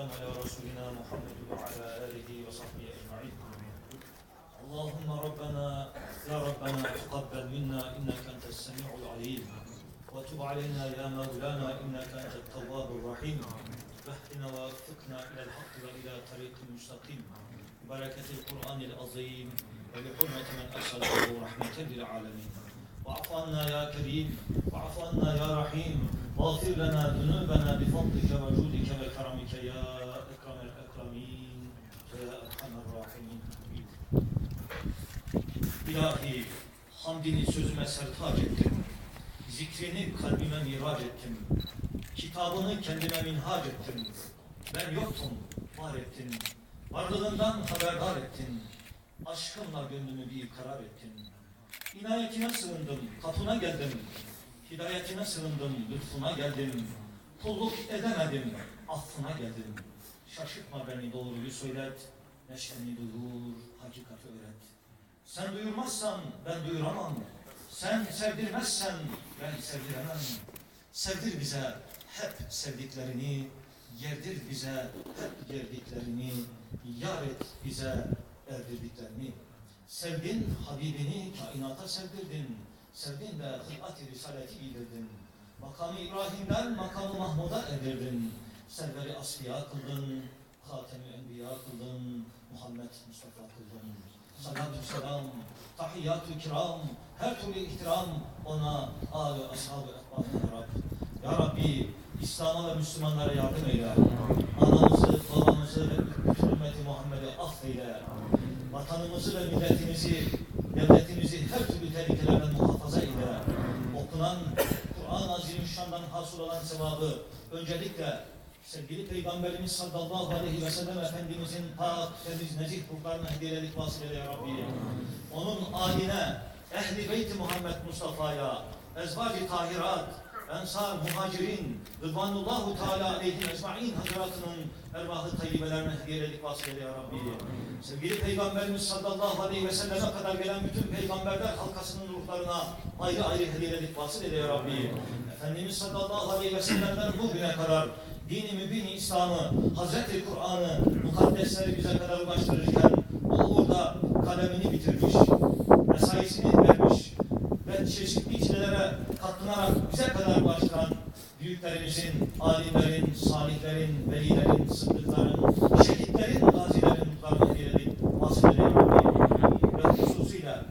والسلام على رسولنا محمد وعلى آله وصحبه أجمعين. اللهم ربنا يا ربنا تقبل منا إنك أنت السميع العليم. وتب علينا يا مولانا إنك أنت التواب الرحيم. واهدنا ووفقنا إلى الحق وإلى طريق مستقيم. بركة القرآن العظيم وبحرمة من أرسله رحمة للعالمين. واعف عنا يا كريم واعف عنا يا رحيم واغفر لنا ذنوبنا بفضلك وجودك وكرمك يا أكرم الأكرمين ويا أرحم الراحمين İlahi, hamdini sözüme sertaç ettim. Zikrini kalbime miraç ettim. Kitabını kendime minhac ettim. Ben yoktum, var ettin. Varlığından haberdar ettin. Aşkınla gönlümü bir karar ettin. İnayetine sığındım, kapına geldim. Hidayetine sığındım, lütfuna geldim. Kulluk edemedim, affına geldim. Şaşırtma beni doğruyu söylet. Neşeni duyur, hakikati öğret. Sen duyurmazsan ben duyuramam. Sen sevdirmezsen ben sevdiremem. Sevdir bize hep sevdiklerini, yerdir bize hep yerdiklerini, yar et bize erdirdiklerini. Sevdin Habibini kainata sevdirdin. Sevdin de hılat-i risaleti bildirdin. Makamı İbrahim'den makamı Mahmud'a erdirdin. Serveri asfiya kıldın. Hatem-i Enbiya kıldın. Muhammed Mustafa kıldın. Salatü selam, tahiyyatü kiram, her türlü ihtiram ona, âli, ashab-ı. Ya Rabbi, İslam'a ve Müslümanlara yardım eyle. Vatanımızı ve milletimizi, devletimizi her türlü tehlikelerden muhafaza eyle. Okunan Kur'an-ı Azimüşşan'dan hasıl olan sevabı öncelikle sevgili Peygamberimiz sallallahu aleyhi ve sellem Efendimizin pak, temiz, nezih ruhlarına hediyelik vasıl ya Rabbi. Onun aline, ehli beyti Muhammed Mustafa'ya, ezvac-ı tahirat, ensar, muhacirin, rıdvanullahu teala aleyhi ecma'in hazretinin ervahı tayyibelerine hediyelik vasıl eyle ya Rabbi. Sevgili Peygamberimiz sallallahu aleyhi ve selleme kadar gelen bütün peygamberler halkasının ruhlarına ayrı ayrı hediyelik vasıl eyle ya Rabbi. Efendimiz sallallahu aleyhi ve sellem'den bugüne kadar dini mübini İslam'ı, Hazreti Kur'an'ı, mukaddesleri bize kadar ulaştırırken o uğurda kalemini bitirmiş, mesaisini vermiş ve çeşitli çilelere katlınarak bize kadar ulaştıran büyüklerimizin, alimlerin, salihlerin, velilerin, sıddıkların, şehitlerin, gazilerin ruhlarını hediyelik vasıfları ve hususuyla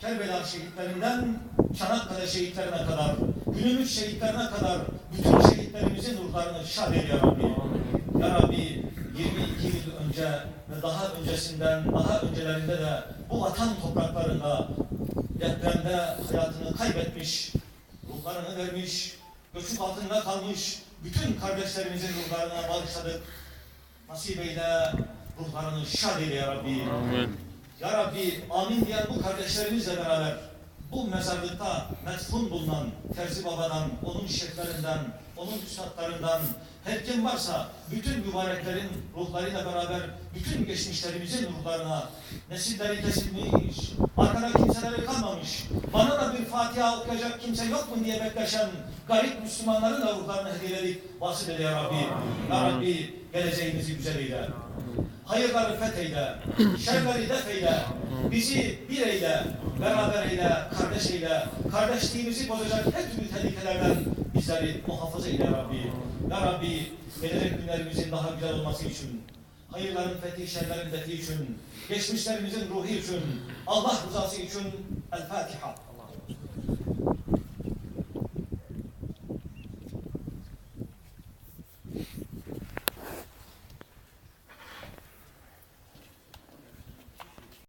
Kerbela şehitlerinden Çanakkale şehitlerine kadar, günümüz şehitlerine kadar bütün şehitlerimizin ruhlarını şad eyle ya Rabbi. Ya Rabbi 22 yıl önce ve daha öncesinden, daha öncelerinde de bu vatan topraklarında depremde hayatını kaybetmiş, ruhlarını vermiş, göçük altında kalmış bütün kardeşlerimizin ruhlarına bağışladık. Nasip eyle, ruhlarını şad eyle ya Rabbi. Ya Rabbi amin diyen bu kardeşlerimizle beraber bu mezarlıkta metfun bulunan Terzi Baba'dan, onun şeflerinden, onun üstadlarından her kim varsa bütün mübareklerin ruhlarıyla beraber bütün geçmişlerimizin ruhlarına nesilleri kesilmiş, arkada kimseleri kalmamış, bana da bir Fatiha okuyacak kimse yok mu diye bekleşen garip Müslümanların da ruhlarını hediyeledik. Vasıl eyle ya Rabbi. Ya Rabbi geleceğimizi güzel eyle. Hayırları fetheyle, şerleri def eyle, bizi bir eyle, beraber eyle, kardeş eyle, kardeşliğimizi bozacak her türlü tehlikelerden bizleri muhafaza eyle Rabbi. Ya Rabbi, gelecek günlerimizin daha güzel olması için, hayırların fethi, şerlerin defi için, geçmişlerimizin ruhu için, Allah rızası için El Fatiha.